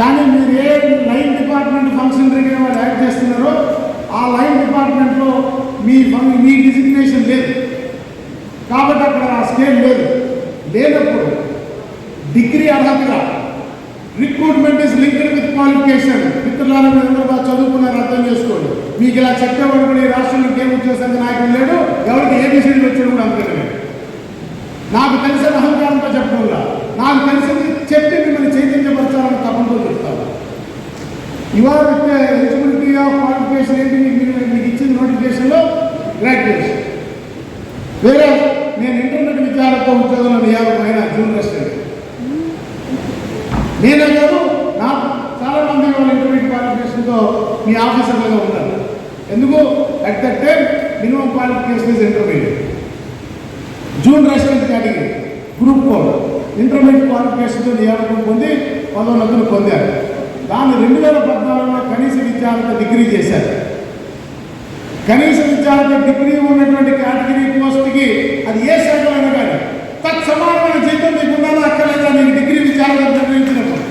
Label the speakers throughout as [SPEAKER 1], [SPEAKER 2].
[SPEAKER 1] కానీ మీరు ఏ లైన్ డిపార్ట్మెంట్ ఫంక్షన్ వాళ్ళు యాక్ట్ చేస్తున్నారో ఆ లైన్ డిపార్ట్మెంట్లో మీ మీ డిజిగ్నేషన్ లేదు. కాబట్టి అక్కడ ఆ స్కేల్ లేదు. లేనప్పుడు డిగ్రీ అర్హతగా recruitment is linked with qualification మిత్రులారా మీరు బాగా చదువుకున్నారు అర్థం చేసుకోండి. మీకు ఇలా చెప్పేవాడు కూడా ఈ రాష్ట్రంలో ఏం వచ్చేసరికి నాయకుడు లేడు. ఎవరికి ఏబిసిడీలు వచ్చాడు కూడా అంతే నాకు తెలిసిన అహంకారంతో చెప్పకుండా నాకు తెలిసింది చెప్పి మిమ్మల్ని ఇవాళ ఎలిజిబిలిటీ ఆఫ్ క్వాలిఫికేషన్ ఏంటి? మీకు మీకు- ఇచ్చిన నోటిఫికేషన్లో గ్రాడ్యుయేషన్ వేరే నేను ఇంటర్నెట్ విద్యార్థితో ఉద్యోగంలో నియామకం అయిన జూన్ రెస్టెంట్ నేనే కాదు నాకు చాలా మంది వాళ్ళ ఇంటర్మీడియట్ క్వాలిఫికేషన్తో మీ ఆఫీసర్లుగా ఉన్నారు. ఎందుకు? At that time minimum qualification is intermediate June resident category group four intermediate క్వాలిఫికేషన్తో నియామకం పొంది పదోన్నతులు పొందారు. దాన్ని రెండు వేల పద్నాలుగులో కనీస విద్యార్థి డిగ్రీ చేశారు. కనీస విద్యార్థి డిగ్రీ ఉన్నటువంటి కేటగిరీ పోస్ట్కి అది ఏ శాఖలో అయినా కానీ తత్సమానమైన జీతం మీకు ఉండాలో అక్కర్లేదా? నేను డిగ్రీ విద్యార్థి నిర్ణయించినప్పుడు.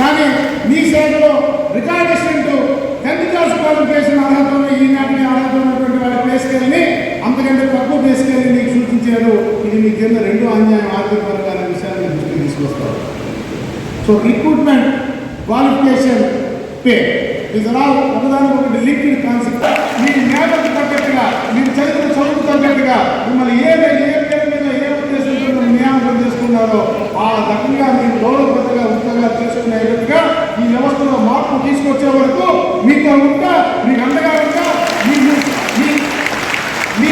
[SPEAKER 1] కానీ మీ శాఖలో record assistant tenth class qualification అర్హత ఉన్న ఈనాటిని అర్హత ఉన్నటువంటి వాళ్ళ పేస్కేల్ని అంతకంటే తక్కువ పేస్కేల్ని మీకు సూచించారు. ఇది మీ కింద రెండో అన్యాయం ఆర్థిక వర్గాల విషయాన్ని దృష్టికి తీసుకొస్తారు. సో రిక్రూట్మెంట్ క్వాలిఫికేషన్ పే ఇది ఆల్ ఒకదానికి ఒకటి లింక్డ్ కాన్సెప్ట్ మీ మేరకు తగ్గట్టుగా మీరు చదివిన చదువుకు తగ్గట్టుగా మిమ్మల్ని ఏ ఏ పేరు మీద ఏ ఉద్దేశంతో నియామకం చేసుకున్నారో ఆ రకంగా మీరు గౌరవప్రదంగా ఉద్యోగాలు చేసుకునే విధంగా ఈ వ్యవస్థలో మార్పు తీసుకొచ్చే వరకు మీతో ఉంటా మీకు అండగా ఉంటా మీరు మీ మీ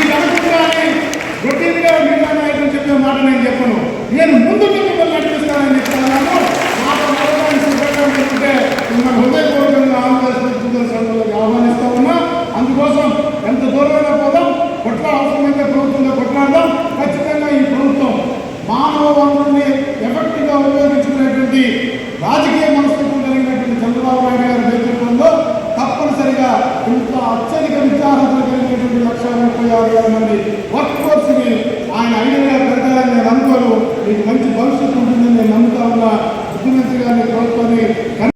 [SPEAKER 1] రొటీన్గా మీడియా నాయకులు చెప్పే మాట నేను చెప్పను. నేను ముందు agora na.